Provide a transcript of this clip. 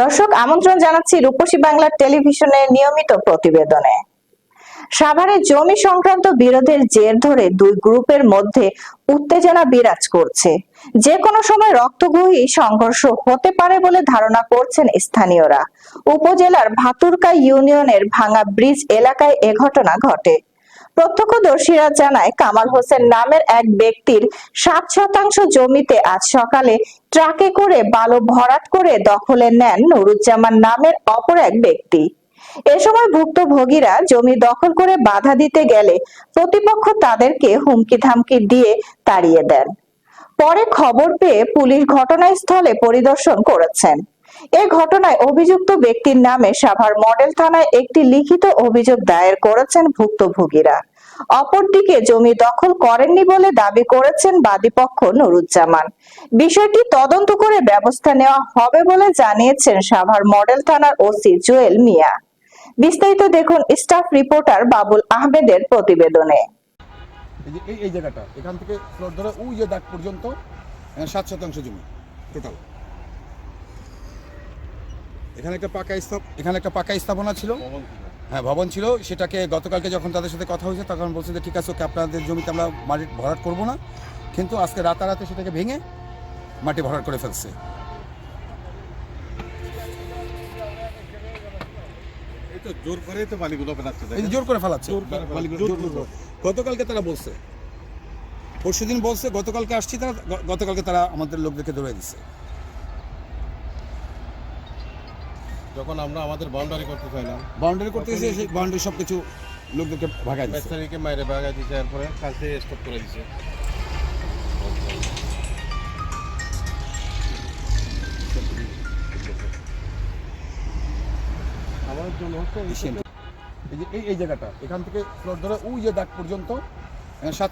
দর্শক, আমন্ত্রণ জানাচ্ছি রূপসী বাংলা টেলিভিশনের নিয়মিত প্রতিবেদনে। সাভারে জমি সংক্রান্ত বিরোধের জের ধরে দুই গ্রুপের মধ্যে উত্তেজনা বিরাজ করছে। যে কোনো সময় রক্তগ্রহী সংঘর্ষ হতে পারে বলে ধারণা করছেন স্থানীয়রা। উপজেলার ভাতুরকা ইউনিয়নের ভাঙা ব্রিজ এলাকায় এ ঘটনা ঘটে। প্রত্যক্ষদর্শীরা জানায়, কামাল হোসেন নামের এক ব্যক্তির সাত শতাংশ জমিতে আজ সকালে ট্রাকে করে বালু ভরাট করে দখলে নেন নুরুজ্জামান নামের অপর এক ব্যক্তি। এ সময় ভুক্তভোগীরা জমি দখল করে বাধা দিতে গেলে প্রতিপক্ষ তাদেরকে হুমকি ধামকি দিয়ে তাড়িয়ে দেন। পরে খবর পেয়ে পুলিশ ঘটনাস্থলে পরিদর্শন করেছেন। এ ঘটনায় অভিযুক্ত ব্যক্তির নামে সাভার মডেল থানায় একটি লিখিত অভিযোগ দায়ের করেছেন ভুক্তভোগীরা। অপরদিকে জমি দখল করেননি বলে দাবি করেছেন বাদীপক্ষ নুরুজ্জামান। বিষয়টি তদন্ত করে ব্যবস্থা নেওয়া হবে বলে জানিয়েছেন সাভার মডেল থানার ওসি জুয়েল মিয়া। বিস্তারিত দেখুন স্টাফ রিপোর্টার বাবুল আহমেদের প্রতিবেদনে। এই জায়গাটা, এখান থেকে ফ্লোর ধরে ওই যে দাগ পর্যন্ত সাত শতাংশ জমি টোটাল এখানে একটা পাকা স্থাপ এখানে একটা পাকা স্থাপনা ছিল। হ্যাঁ ভবন ছিল। সেটাকে গতকালকে যখন তাদের সাথে কথা হয়েছে তখন বলছে যে ঠিক আছে ওকে আপনাদের জমিতে আমরা মাটি ভরাট করব না। কিন্তু আজকে রাতারাতি সেটাকে ভেঙে মাটি ভরাট করে ফেলছে। জোর করেই তো বালিগুলো জোর করে ফেলাচ্ছে। জোর করে করে। করে। গতকালকে তারা বলছে পরশুদিন বলছে গতকালকে আসছি তারা গতকালকে তারা আমাদের লোকদেরকে দৌড়ে দিচ্ছে। যখন আমরা আমাদের বাউন্ডারি করতে চাইলাম বাউন্ডারি করতে গেছে সেই বাউন্ডারি সব কিছু লোকদেরকে ভাগাই দিচ্ছে। ব্যাটারিকে মাইরে ভাগা দিচ্ছে এরপরে কাছে স্টপ করে দিচ্ছে। আমার জন্য হচ্ছে এই এই যে এই এই জায়গাটা এখান থেকে ফ্লোর ধরে ওই যে দাগ পর্যন্ত এখানে সাত